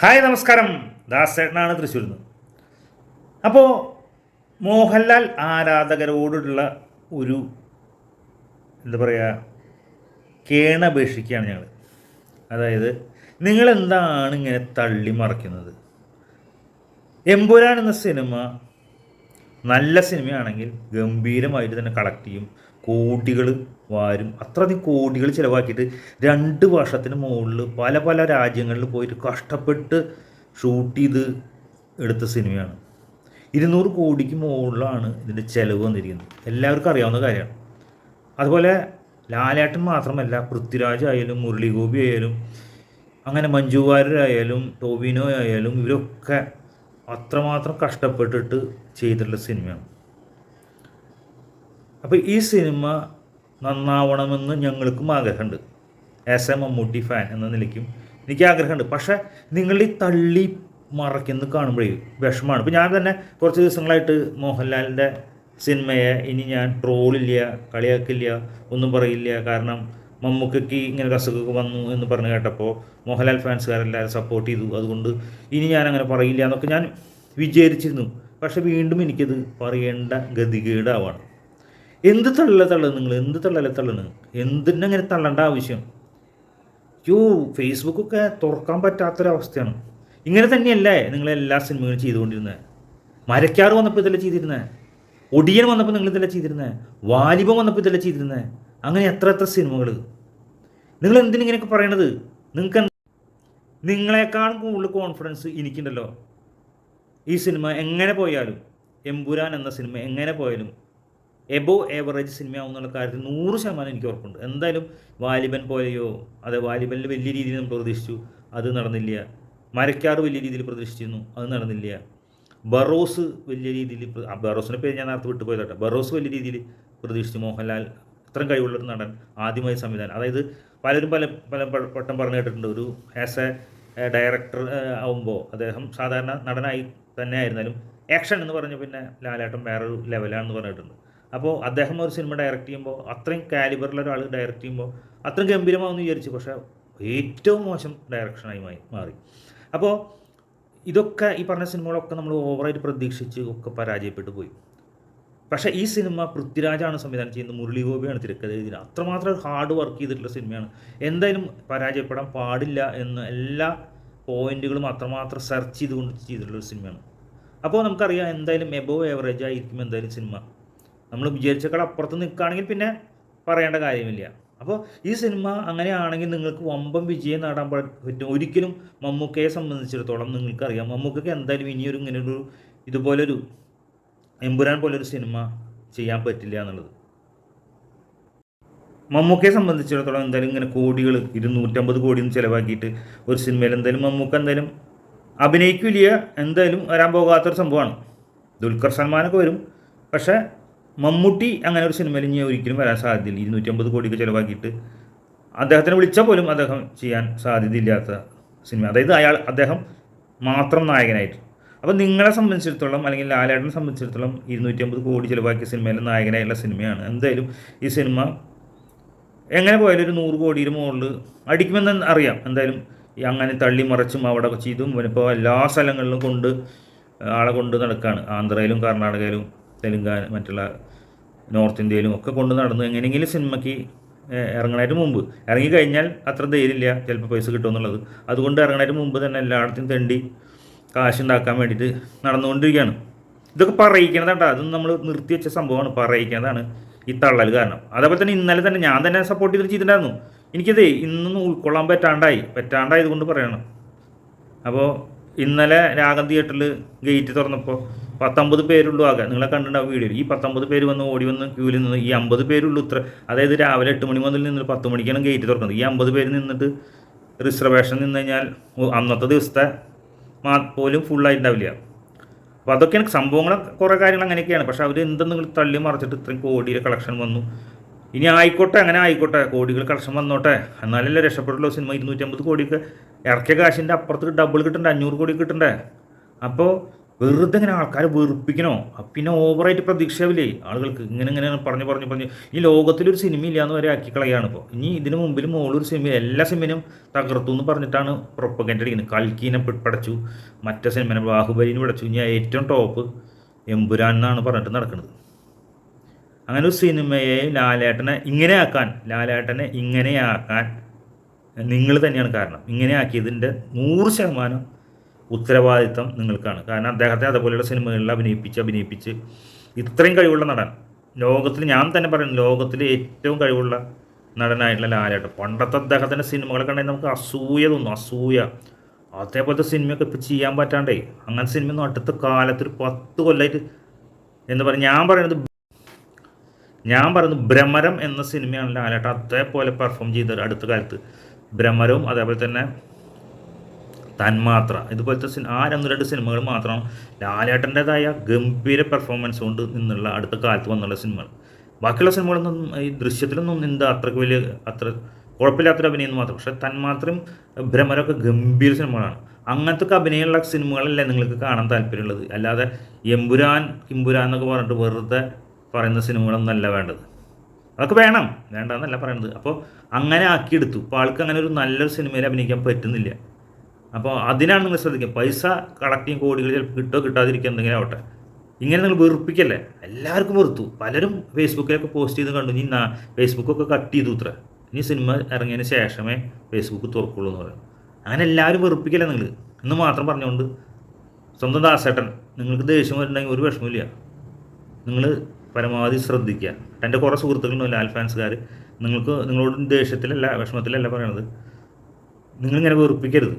Hi നമസ്കാരം. ദാസേട്ടനാണ് തൃശ്ശൂരിൽ നിന്ന്. അപ്പോൾ മോഹൻലാൽ ആരാധകരോടുള്ള ഒരു എന്താ പറയുക കേണപേക്ഷിക്കുകയാണ് ഞങ്ങൾ അതായത് നിങ്ങൾ എന്താണ് ഇങ്ങനെ തള്ളി മറിക്കുന്നത്? എമ്പുരാൻ എന്ന സിനിമ നല്ല സിനിമയാണെങ്കിൽ ഗംഭീരമായിട്ട് തന്നെ കളക്ട് ചെയ്യും. കോടികൾ വാരും. അത്രയധികം കോടികൾ ചിലവാക്കിയിട്ട് രണ്ട് വർഷത്തിന് മുകളിൽ പല പല രാജ്യങ്ങളിൽ പോയിട്ട് കഷ്ടപ്പെട്ട് ഷൂട്ട് ചെയ്ത് എടുത്ത സിനിമയാണ്. ഇരുന്നൂറ് കോടിക്ക് മുകളിലാണ് ഇതിന്റെ ചിലവ് വന്നിരിക്കുന്നത്. എല്ലാവർക്കും അറിയാവുന്ന കാര്യമാണ്. അതുപോലെ ലാലേട്ടൻ മാത്രമല്ല പൃഥ്വിരാജ് ആയാലും മുരളി ഗോപി ആയാലും അങ്ങനെ മഞ്ജു വാര്യരായാലും ടോവിനോ ആയാലും ഇവരൊക്കെ അത്രമാത്രം കഷ്ടപ്പെട്ടിട്ട് ചെയ്തിട്ടുള്ള സിനിമയാണ്. അപ്പോൾ ഈ സിനിമ നന്നാവണമെന്ന് ഞങ്ങൾക്കും ആഗ്രഹമുണ്ട്. ആസ് എ മമ്മൂട്ടി ഫാൻ എന്ന നിലയ്ക്കും എനിക്ക് ആഗ്രഹമുണ്ട്. പക്ഷേ നിങ്ങൾ ഈ തള്ളി മറയ്ക്കുന്നത് കാണുമ്പോഴേ വിഷമമാണ്. ഇപ്പോൾ ഞാൻ തന്നെ കുറച്ച് ദിവസങ്ങളായിട്ട് മോഹൻലാലിന്റെ സിനിമയെ ഇനി ഞാൻ ട്രോളില്ല കളിയാക്കില്ല ഒന്നും പറയില്ല. കാരണം മമ്മൂക്കയ്ക്ക് ഇങ്ങനെ ഒരു അസുഖമൊക്കെ വന്നു എന്ന് പറഞ്ഞ് കേട്ടപ്പോൾ മോഹൻലാൽ ഫാൻസുകാരെല്ലാവരും സപ്പോർട്ട് ചെയ്തു. അതുകൊണ്ട് ഇനി ഞാൻ അങ്ങനെ പറയില്ല എന്നൊക്കെ ഞാൻ വിചാരിച്ചിരുന്നു. പക്ഷേ വീണ്ടും എനിക്കത് പറയേണ്ട ഗതികേടാവാണ്. എന്ത് തള്ള തള്ളു നിങ്ങൾ എന്ത് തള്ളല തള്ളണ് എന്തിനങ്ങനെ തള്ളേണ്ട ആവശ്യം? യോ ഫേസ്ബുക്കൊക്കെ തുറക്കാൻ പറ്റാത്തൊരവസ്ഥയാണ്. ഇങ്ങനെ തന്നെയല്ലേ നിങ്ങൾ എല്ലാ സിനിമകളും ചെയ്തുകൊണ്ടിരുന്നത് മരക്കാറ് വന്നപ്പോൾ ഇതെല്ലാം ചെയ്തിരുന്നത് ഒടിയൻ വന്നപ്പോൾ നിങ്ങൾ ഇതെല്ലാം ചെയ്തിരുന്നത് വാലിബം വന്നപ്പോൾ ഇതെല്ലാം ചെയ്തിരുന്നത് അങ്ങനെ എത്ര എത്ര സിനിമകൾ നിങ്ങൾ എന്തിനിങ്ങനെയൊക്കെ പറയണത്? നിങ്ങൾക്ക് നിങ്ങളെക്കാളും കൂടുതൽ കോൺഫിഡൻസ് എനിക്കുണ്ടല്ലോ. ഈ സിനിമ എങ്ങനെ പോയാലും എമ്പുരാൻ എന്ന സിനിമ എങ്ങനെ പോയാലും എബോ ഏവറേജ് സിനിമയാവുന്നുള്ള കാര്യത്തിൽ നൂറ് ശതമാനം എനിക്ക് ഉറപ്പുണ്ട്. എന്തായാലും വാലിബൻ പോലെയോ അതെ വാലിബനിൽ വലിയ രീതിയിൽ നമ്മൾ പ്രതീക്ഷിച്ചു അത് നടന്നില്ല. മരക്കാറ് വലിയ രീതിയിൽ പ്രതീക്ഷിച്ചിരുന്നു അത് നടന്നില്ല. ബറോസ് വലിയ രീതിയിൽ ബറോസിനെ പേര് ഞാൻ നേരത്തെ വിട്ടുപോയത് കേട്ടോ. ബറോസ് വലിയ രീതിയിൽ പ്രതീക്ഷിച്ചു മോഹൻലാൽ ഇത്രയും കഴിവുള്ളൊരു നടൻ ആദ്യമായി സംവിധാനം. അതായത് പലരും പല പല പട്ടം പറഞ്ഞു കേട്ടിട്ടുണ്ട് ഒരു ആസ് എ ഡയറക്ടർ ആവുമ്പോൾ അദ്ദേഹം സാധാരണ നടനായി തന്നെ ആയിരുന്നാലും ആക്ഷൻ എന്ന് പറഞ്ഞ പിന്നെ ലാലേട്ടൻ വേറൊരു ലെവലാണെന്ന് പറഞ്ഞിട്ടുണ്ട്. അപ്പോൾ അദ്ദേഹം ഒരു സിനിമ ഡയറക്റ്റ് ചെയ്യുമ്പോൾ അത്രയും കാലിബറിലുള്ള ഒരാൾ ഡയറക്റ്റ് ചെയ്യുമ്പോൾ അത്രയും ഗംഭീരമാവെന്ന് വിചാരിച്ചു. പക്ഷേ ഏറ്റവും മോശം ഡയറക്ഷനായി മാറി. അപ്പോൾ ഇതൊക്കെ ഈ പറഞ്ഞ സിനിമകളൊക്കെ നമ്മൾ ഓവറായിട്ട് പ്രതീക്ഷിച്ച് ഒക്കെ പരാജയപ്പെട്ടു പോയി. പക്ഷേ ഈ സിനിമ പൃഥ്വിരാജാണ് സംവിധാനം ചെയ്യുന്നത്. മുരളി ഗോപിയാണ് തിരക്കഥ എഴുതിയത്. അത്രമാത്രം ഹാർഡ് വർക്ക് ചെയ്തിട്ടുള്ള സിനിമയാണ്. എന്തായാലും പരാജയപ്പെടാൻ പാടില്ല എന്ന് എല്ലാ പോയിന്റുകളും അത്രമാത്രം സെർച്ച് ചെയ്തുകൊണ്ട് ചെയ്തിട്ടുള്ള ഒരു സിനിമയാണ്. അപ്പോൾ നമുക്കറിയാം എന്തായാലും എബോവ് ഏവറേജ് ആയിരിക്കും എന്തായാലും സിനിമ. നമ്മൾ വിചാരിച്ചേക്കാൾ അപ്പുറത്ത് നിൽക്കുകയാണെങ്കിൽ പിന്നെ പറയേണ്ട കാര്യമില്ല. അപ്പോൾ ഈ സിനിമ അങ്ങനെയാണെങ്കിൽ നിങ്ങൾക്ക് വമ്പം വിജയം നേടാൻ പറ്റും. ഒരിക്കലും മമ്മൂക്കയെ സംബന്ധിച്ചിടത്തോളം നിങ്ങൾക്കറിയാം. മമ്മൂക്കയ്ക്ക് എന്തായാലും ഇനിയൊരു ഇങ്ങനൊരു ഇതുപോലൊരു എമ്പുരാൻ പോലൊരു സിനിമ ചെയ്യാൻ പറ്റില്ല എന്നുള്ളത്. മമ്മൂക്കയെ സംബന്ധിച്ചിടത്തോളം എന്തായാലും ഇങ്ങനെ കോടികൾ ഇരുന്നൂറ്റമ്പത് കോടിയും ചിലവാക്കിയിട്ട് ഒരു സിനിമയിൽ എന്തായാലും മമ്മൂക്ക എന്തായാലും അഭിനയിക്കില്ല എന്തായാലും വരാൻ പോകാത്തൊരു സംഭവമാണ്. ദുൽഖർ സൽമാനൊക്കെ വരും. പക്ഷേ മമ്മൂട്ടി അങ്ങനെ ഒരു സിനിമയിൽ ഇനി ഒരിക്കലും വരാൻ സാധ്യതയില്ല. ഇരുന്നൂറ്റമ്പത് കോടിയൊക്കെ ചിലവാക്കിയിട്ട് അദ്ദേഹത്തിനെ വിളിച്ചാൽ പോലും അദ്ദേഹം ചെയ്യാൻ സാധ്യതയില്ലാത്ത സിനിമ അതായത് അയാൾ അദ്ദേഹം മാത്രം നായകനായിട്ട്. അപ്പോൾ നിങ്ങളെ സംബന്ധിച്ചിടത്തോളം അല്ലെങ്കിൽ ലാലേട്ടനെ സംബന്ധിച്ചിടത്തോളം ഇരുന്നൂറ്റമ്പത് കോടി ചിലവാക്കിയ സിനിമയിലെ നായകനായുള്ള സിനിമയാണ് എന്തായാലും ഈ സിനിമ എങ്ങനെ പോയാലും ഒരു നൂറ് കോടിയുടെ മുകളിൽ അടിക്കുമെന്ന് അറിയാം. എന്തായാലും അങ്ങനെ തള്ളി മറിച്ചും അവിടെ ചെയ്തും ഇപ്പോൾ എല്ലാ സ്ഥലങ്ങളിലും കൊണ്ട് ആളെ കൊണ്ട് നടക്കുകയാണ് ആന്ധ്രയിലും കർണാടകയിലും തെലുങ്കാന മറ്റുള്ള നോർത്ത് ഇന്ത്യയിലും ഒക്കെ കൊണ്ട് നടന്നു. എങ്ങനെയെങ്കിലും സിനിമയ്ക്ക് ഇറങ്ങണതിന് മുമ്പ്. ഇറങ്ങി കഴിഞ്ഞാൽ അത്ര ധൈര്യമില്ല ചിലപ്പോൾ പൈസ കിട്ടുമെന്നുള്ളത് അതുകൊണ്ട് ഇറങ്ങണതിന് മുമ്പ് തന്നെ എല്ലായിടത്തും തെണ്ടി കാശുണ്ടാക്കാൻ വേണ്ടിയിട്ട് നടന്നുകൊണ്ടിരിക്കുകയാണ്. ഇതൊക്കെ പറയിക്കണതാട്ടോ. അതും നമ്മൾ നിർത്തി വെച്ച സംഭവമാണ്. പറയിക്കുന്നതാണ് ഈ തള്ളൽ കാരണം. അതേപോലെ തന്നെ ഇന്നലെ തന്നെ ഞാൻ തന്നെ സപ്പോർട്ട് ചെയ്തിട്ട് ചെയ്തിട്ടുണ്ടായിരുന്നു എനിക്കത് ഇന്നൊന്നും ഉൾക്കൊള്ളാൻ പറ്റാണ്ടായി. പറ്റാണ്ടായത് കൊണ്ട് പറയണം. അപ്പോൾ ഇന്നലെ രാഗം തിയേറ്ററിൽ ഗേറ്റ് തുറന്നപ്പോൾ പത്തൊമ്പത് പേരുള്ളൂ ആകെ. നിങ്ങളെ കണ്ടിട്ടുണ്ടാവും വീഡിയോയിൽ. ഈ പത്തൊമ്പത് പേര് വന്ന് ഓടി വന്ന് ക്യൂവിൽ നിന്ന് ഈ അമ്പത് പേരുള്ളൂ ഇത്ര. അതായത് രാവിലെ എട്ട് മണി മുതൽ നിന്ന് പത്ത് മണിക്കാണ് ഗേറ്റ് തുറക്കുന്നത്. ഈ അമ്പത് പേര് നിന്നിട്ട് റിസർവേഷൻ നിന്ന് കഴിഞ്ഞാൽ അന്നത്തെ ദിവസത്തെ മാ പോലും ഫുള്ളായിട്ടുണ്ടാവില്ല അപ്പോൾ അതൊക്കെയാണ് സംഭവങ്ങൾ കുറേ കാര്യങ്ങൾ അങ്ങനെയൊക്കെയാണ്. പക്ഷേ അവർ നിങ്ങൾ തള്ളി മറിച്ചിട്ട് ഇത്രയും കോടിയുടെ കളക്ഷൻ വന്നു. ഇനി ആയിക്കോട്ടെ അങ്ങനെ ആയിക്കോട്ടെ. കോടികൾ കളക്ഷൻ വന്നോട്ടെ. എന്നാലല്ലേ രക്ഷപ്പെട്ടുള്ള. സിനിമ ഇരുന്നൂറ്റമ്പത് കോടിയൊക്കെ. ഇറക്കിയ കാശിന്റെ അപ്പുറത്ത് ഡബിൾ കിട്ടണ്ടേ? അഞ്ഞൂറ് കോടി കിട്ടണ്ടേ? അപ്പോൾ വെറുതെ ഇങ്ങനെ ആൾക്കാരെ വെറുപ്പിക്കണോ? പിന്നെ ഓവറായിട്ട് പ്രതീക്ഷയാവില്ലേ? ആളുകൾക്ക് ഇങ്ങനെ ഇങ്ങനെ പറഞ്ഞു പറഞ്ഞു പറഞ്ഞു. ഈ ലോകത്തിലൊരു സിനിമ ഇല്ലാന്ന് വരെ ആക്കി കളയാണ് ഇപ്പോൾ ഇനി ഇതിന് മുമ്പിൽ മുകളിലൊരു സിനിമ എല്ലാ സിനിമയും തകർത്തു എന്ന് പറഞ്ഞിട്ടാണ് പ്രൊപ്പഗൻഡ് അടിക്കുന്നത്. കൽക്കീനെ പടച്ചു. മറ്റേ സിനിമനെ ബാഹുബലിനെ പടച്ചു. ഇനി ഏറ്റവും ടോപ്പ് എമ്പുരാൻ എന്നാണ് പറഞ്ഞിട്ട് നടക്കുന്നത് അങ്ങനെ ഒരു സിനിമയെ ലാലേട്ടനെ ഇങ്ങനെ ആക്കാൻ ലാലേട്ടനെ ഇങ്ങനെയാക്കാൻ നിങ്ങൾ തന്നെയാണ് കാരണം. ഇങ്ങനെ ആക്കിയതിന്റെ നൂറ് ശതമാനം ഉത്തരവാദിത്തം നിങ്ങൾക്കാണ്. കാരണം അദ്ദേഹത്തെ അതുപോലെയുള്ള സിനിമകളിൽ അഭിനയിപ്പിച്ച് അഭിനയിപ്പിച്ച് ഇത്രയും കഴിവുള്ള നടൻ. ലോകത്തിൽ ഞാൻ തന്നെ പറയുന്നു ലോകത്തിൽ ഏറ്റവും കഴിവുള്ള നടനായിട്ടുള്ള ലാലേട്ടൻ. പണ്ടത്തെ അദ്ദേഹത്തിന്റെ സിനിമകളെ കണ്ടെങ്കിൽ നമുക്ക് അസൂയ തോന്നും അസൂയ. അതേപോലത്തെ സിനിമയൊക്കെ ഇപ്പോൾ ചെയ്യാൻ പറ്റാണ്ടേ അങ്ങനത്തെ സിനിമയൊന്നും അടുത്ത കാലത്ത് ഒരു പത്ത് കൊല്ലമായിട്ട് എന്ന് പറയുക ഞാൻ പറയുന്നത് ഞാൻ പറയുന്നത് ഭ്രമരം എന്ന സിനിമയാണ് ലാലേട്ടൻ. അതേപോലെ പെർഫോം ചെയ്തത് അടുത്ത കാലത്ത്. ഭ്രമരവും അതേപോലെ തന്നെ തന്മാത്ര. ഇതുപോലത്തെ സിനിമ ആ രണ്ട് രണ്ട് സിനിമകൾ മാത്രം ലാലേട്ടന്റെതായ ഗംഭീര പെർഫോമൻസ് കൊണ്ട് നിന്നുള്ള അടുത്ത കാലത്ത് വന്നുള്ള സിനിമകൾ. ബാക്കിയുള്ള സിനിമകളൊന്നും ഈ ദൃശ്യത്തിലൊന്നും എന്താ അത്രയ്ക്ക് വലിയ അത്ര കുഴപ്പമില്ലാത്തൊരു അഭിനയം മാത്രം. പക്ഷേ തന്മാത്രയും ഭ്രമരൊക്കെ ഗംഭീര സിനിമകളാണ്. അങ്ങനത്തെ അഭിനയമുള്ള സിനിമകളല്ല നിങ്ങൾക്ക് കാണാൻ താല്പര്യമുള്ളത്? അല്ലാതെ എമ്പുരാൻ കിംപുരാൻ എന്നൊക്കെ പറഞ്ഞിട്ട് വെറുതെ പറയുന്ന സിനിമകളൊന്നും അല്ല വേണ്ടത്. അതൊക്കെ വേണം. വേണ്ടെന്നല്ല പറയുന്നത് അപ്പോൾ അങ്ങനെ ആക്കിയെടുത്തു. അപ്പോൾ ആൾക്ക് അങ്ങനെ ഒരു നല്ലൊരു സിനിമയിൽ അഭിനയിക്കാൻ പറ്റുന്നില്ല. അപ്പോൾ അതിനാണ് നിങ്ങൾ ശ്രദ്ധിക്കുക. പൈസ കളക്ട് ചെയ്യും കോടികൾ ചിലപ്പോൾ കിട്ടോ കിട്ടാതിരിക്കുക എന്തെങ്കിലും ആവട്ടെ. ഇങ്ങനെ നിങ്ങൾ വെറുപ്പിക്കല്ലേ? എല്ലാവർക്കും വെറുത്തു. പലരും ഫേസ്ബുക്കിലൊക്കെ പോസ്റ്റ് ചെയ്ത് കണ്ടു. ഇനി ഫേസ്ബുക്കൊക്കെ കട്ട് ചെയ്തു ഇത്ര. ഇനി സിനിമ ഇറങ്ങിയതിന് ശേഷമേ ഫേസ്ബുക്ക് തുറക്കുള്ളൂ എന്ന് പറയും. അങ്ങനെ എല്ലാവരും വെറുപ്പിക്കല്ലേ നിങ്ങൾ? എന്ന് മാത്രം പറഞ്ഞുകൊണ്ട് സ്വന്തം ദാസേട്ടൻ നിങ്ങൾക്ക് ദേഷ്യം വരുന്നുണ്ടെങ്കിൽ ഒരു വിഷമമില്ല നിങ്ങൾ പരമാവധി ശ്രദ്ധിക്കുക. എന്റെ കുറേ സുഹൃത്തുക്കളുണ്ടല്ലോ ലാൽ ഫാൻസുകാർ. നിങ്ങൾക്ക് നിങ്ങളോട് ദേഷ്യത്തിലല്ല വിഷമത്തിലല്ല പറയണത്. നിങ്ങളിങ്ങനെ വെറുപ്പിക്കരുത്.